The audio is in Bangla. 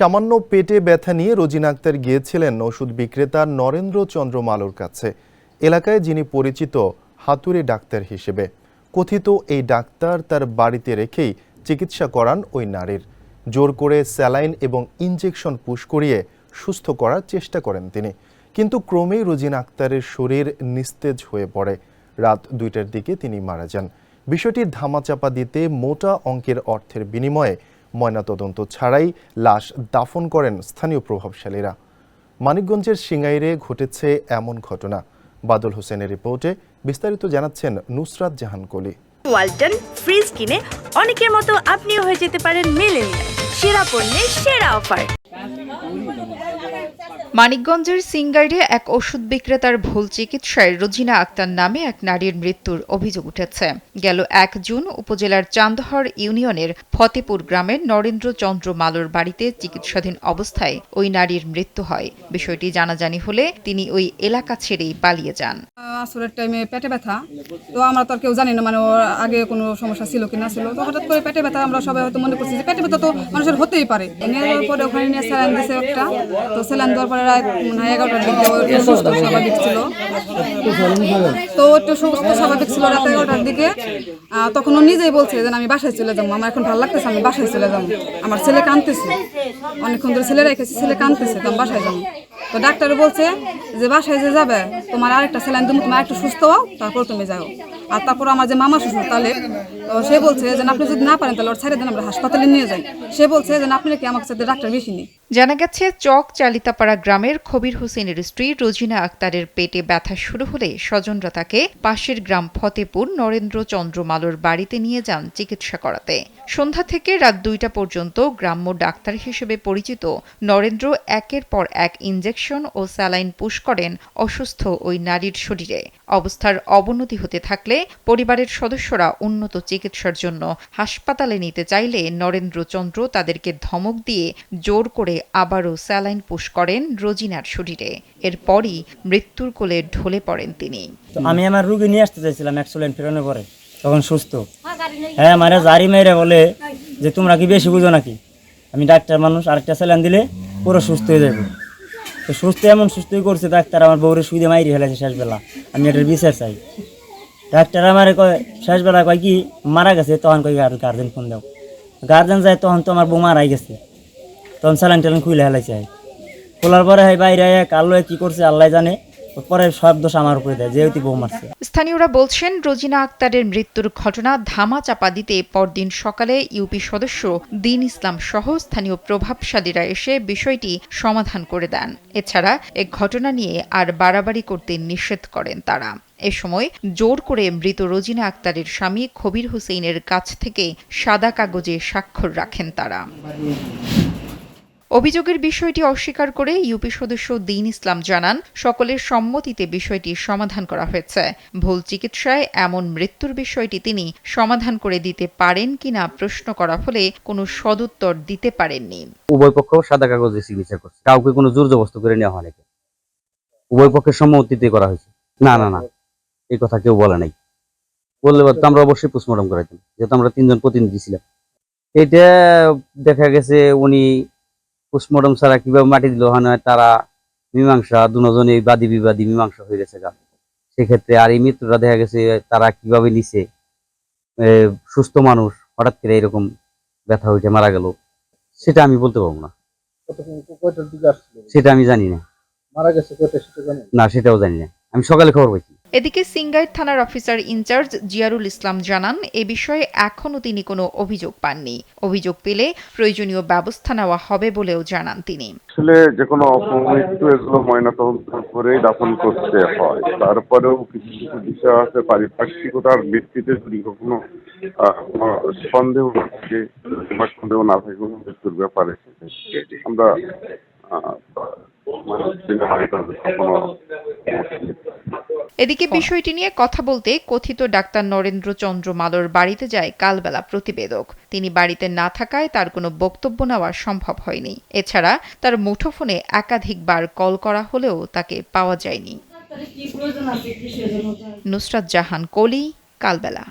সামান্য পেটে ব্যথা নিয়ে রোজিনা আক্তার গিয়েছিলেন ওষুধ বিক্রেতা নরেন্দ্র চন্দ্র মালুর কাছে। এলাকায় যিনি পরিচিত, হাতুড়ে ডাক্তার হিসেবে। কথিত এই ডাক্তার তার বাড়িতে রেখেই চিকিৎসা করান ওই নারীর। জোর করে স্যালাইন এবং ইনজেকশন পুশ করিয়ে সুস্থ করার চেষ্টা করেন তিনি। কিন্তু ক্রমেই রোজিনা আক্তারের শরীর নিস্তেজ হয়ে পড়ে। রাত দুইটার দিকে তিনি মারা যান। বিষয়টির ধামাচাপা দিতে মোটা অঙ্কের অর্থের বিনিময়ে ময়নাতদন্ত ছাড়াই লাশ দাফন করেন স্থানীয় প্রভাবশালীরা। মানিকগঞ্জের সিঙ্গাইরে ঘটেছে এমন ঘটনা। বাদল হোসেনের রিপোর্টে বিস্তারিত জানাচ্ছেন নুসরাত জাহান কলি। ওয়ালটন ফ্রিজ কিনে অনেকের মতো আপনিও হয়ে যেতে পারেন মেলেনিয়া সেরা পণ্যের সেরা অফার। মানিকগঞ্জের সিঙ্গাইরে এক ওষুধ বিক্রেতার ভুল চিকিৎসায় রোজিনা আক্তার নামে এক নারীর মৃত্যুর অভিযোগ উঠেছে। গেল এক জুন উপজেলার চান্দহর ইউনিয়নের ফতেপুর গ্রামের নরেন্দ্র চন্দ্র মালোর বাড়িতে চিকিৎসাধীন অবস্থায় ওই নারীর মৃত্যু হয়। বিষয়টি জানাজানি হলে তিনি ওই এলাকা ছেড়েই পালিয়ে যান। আসরের টাইমে পেটে ব্যথা। তো আমরা তো আর কেউ জানি না মানে ওর আগে কোনো সমস্যা ছিল কি না ছিল। তো হঠাৎ করে পেটে ব্যথা, আমরা সবাই হয়তো মনে করছি যে পেটে ব্যথা তো মানুষের হতেই পারে। পরে ওখানে নিয়ে দিয়েছে একটা। তো দেওয়ার পরে এগারোটার দিকে ও একটু সুস্থ স্বাভাবিক ছিল। তো একটু সুস্থ স্বাভাবিক ছিল রাত এগারোটার দিকে। তখন ও নিজেই বলছে যে আমি বাসায় চলে যাব। আমার এখন ভালো লাগতেছে, আমি বাসায় চলে যাব। আমার ছেলে কাঁদতেছে। অনেকক্ষণ ধরে ছেলে রেখেছি, ছেলে কাঁদতেছে, তো বাসায় যাব। তো ডাক্তার বলছে যে, বাসায় যে যাবে, তোমার আরেকটা স্যালাইন তুমি তোমার একটু সুস্থ হও, তারপর তুমি যাও। আর তারপর আমার যে মামা শ্বশুর তাহলে তো সে বলছে যে আপনি যদি না পারেন, তাহলে ওর ছেড়ে দেন, আমরা হাসপাতালে নিয়ে যাই। সে বলছে যে আপনি কি আমার সাথে ডাক্তার বেশি নেই। জানা গেছে, চক চালিতাপাড়া গ্রামের খবির হোসেনের স্ত্রী রোজিনা আক্তারের পেটে ব্যথা শুরু হলে স্বজনরা তাকে পাশের গ্রাম ফতেপুর নরেন্দ্র চন্দ্র মালোর বাড়িতে নিয়ে যান চিকিৎসা করাতে। সন্ধ্যা থেকে রাত দুইটা পর্যন্ত গ্রাম্য ডাক্তার হিসেবে পরিচিত নরেন্দ্র একের পর এক ইঞ্জেকশন ও স্যালাইন পুশ করেন অসুস্থ ওই নারীর শরীরে। অবস্থার অবনতি হতে থাকলে পরিবারের সদস্যরা উন্নত চিকিৎসার জন্য হাসপাতালে নিতে চাইলে নরেন্দ্র চন্দ্র তাদেরকে ধমক দিয়ে জোর করে আবারও স্যালাইন পুশ করেন রোজিনার শরীরে। এরপরই মৃত্যুর কোলে ঢলে পড়েন তিনি। আমি আমার রুগী নিয়ে আসতে চাইছিলাম অ্যাক্সিডেন্ট ফেরানোর পরে তখন সুস্থ। হ্যাঁ আমার জারি মেরে বলে যে তোমরা কি বেশি বুঝো নাকি? আমি ডাক্তার মানুষ আরেকটা স্যালাইন দিলে পুরো সুস্থ হয়ে যাবে। তো সুস্থ এমন সুস্থই করছে ডাক্তার আমার বউরে সুইদে মাইরি ফেলেছে শেষবেলা। আমি এটার বিচার চাই। ডাক্তার আমার কয় শেষবেলা কয় কি মারা গেছে তখন কয় গার্জেন ফোন দাও। গার্জেন যায় তখন তো আমার বউ মারাই গেছে। তখন স্যালাইন ট্যালাইন খুলে হেলাইছে খোলার পরে হয় বাইরে কালো কি করছে আল্লাহ জানে। পরে সব দোষ আমার উপরে দেয়, যেহেতু বউ মারছে। স্থানীয়রা বলছেন, রোজিনা আক্তারের মৃত্যুর ঘটনা ধামা চাপা দিতে পরদিন সকালে ইউপি সদস্য দিন ইসলাম সহ স্থানীয় প্রভাবশালীরা এসে বিষয়টি সমাধান করে দেন। এছাড়া এ ঘটনা নিয়ে আর বাড়াবাড়ি করতে নিষেধ করেন তারা। এ সময় জোর করে মৃত রোজিনা আক্তারের স্বামী খবির হোসেনের কাছ থেকে সাদা কাগজে স্বাক্ষর রাখেন তারা। অভিযোগের বিষয়টি অস্বীকার করে ইউপি সদস্য দিন ইসলাম জানান, সকলের সম্মতিতে বিষয়টি সমাধান করা হয়েছে। ভুল চিকিৎসায় এমন মৃত্যুর বিষয়টি তিনি সমাধান করে দিতে পারেন কিনা প্রশ্ন করা হলে কোনো সদুত্তর দিতে পারেননি। উভয় পক্ষ সাদা কাগজে চিকিৎসা করছে। কাউকে কোনো জোর জবস্ত করে নেওয়া হয় হয়নি উভয় পক্ষের সম্মতিতে করা হয়েছে। না না না, এই কথা কেউ বলে নাই। বললে তো আমরা অবশ্যই পোস্টমর্টম করাইতাম, যেহেতু আমরা তিনজন প্রতিনিধি ছিলাম। এটা দেখা গেছে উনি পোস্টমর্টম ছাড়া কীভাবে মাটি দিল হয় তারা মীমাংসা দুজনে বাদী বিবাদী মীমাংসা হয়ে গেছে গা। সেক্ষেত্রে আর এই মৃত্যুটা দেখা গেছে তারা কীভাবে নিছে? সুস্থ মানুষ হঠাৎ করে এরকম ব্যথা হইতে মারা গেল। সেটা আমি বলতে পারব না। সেটা আমি জানি না। মারা গেছে না সেটাও জানি না। আমি সকালে খবর পাইছি। এদিকে সিঙ্গাইর থানার অফিসার ইনচার্জ জিয়ারুল ইসলাম জানান, এ বিষয়ে এখনও তিনি কোনো অভিযোগ পাননি। অভিযোগ পেলে প্রয়োজনীয় ব্যবস্থা নেওয়া হবে বলেও জানান তিনি। আসলে যে কোনো অপমৃত্যু এগুলো ময়নাতদন্ত করে দাফন করতে হয়। তারপরেও কিছু কিছু বিষয় আছে, পারিপার্শ্বিকতার ভিত্তিতে যদি কখনো সন্দেহ না থাকে সন্দেহ না থাকে, কোনো মৃত্যুর ব্যাপারে। আমরা মানে এদিকে বিষয়টি নিয়ে কথা বলতে কথিত ডাক্তার নরেন্দ্র চন্দ্র মালোর বাড়িতে যায় কালবেলা প্রতিবেদক। তিনি বাড়িতে না থাকায় তার কোনো বক্তব্য নেওয়া সম্ভব হয়নি। এছাড়া তার মুঠোফোনে একাধিকবার কল করা হলেও তাকে পাওয়া যায়নি। নুসরাত জাহান কলি কালবেলা।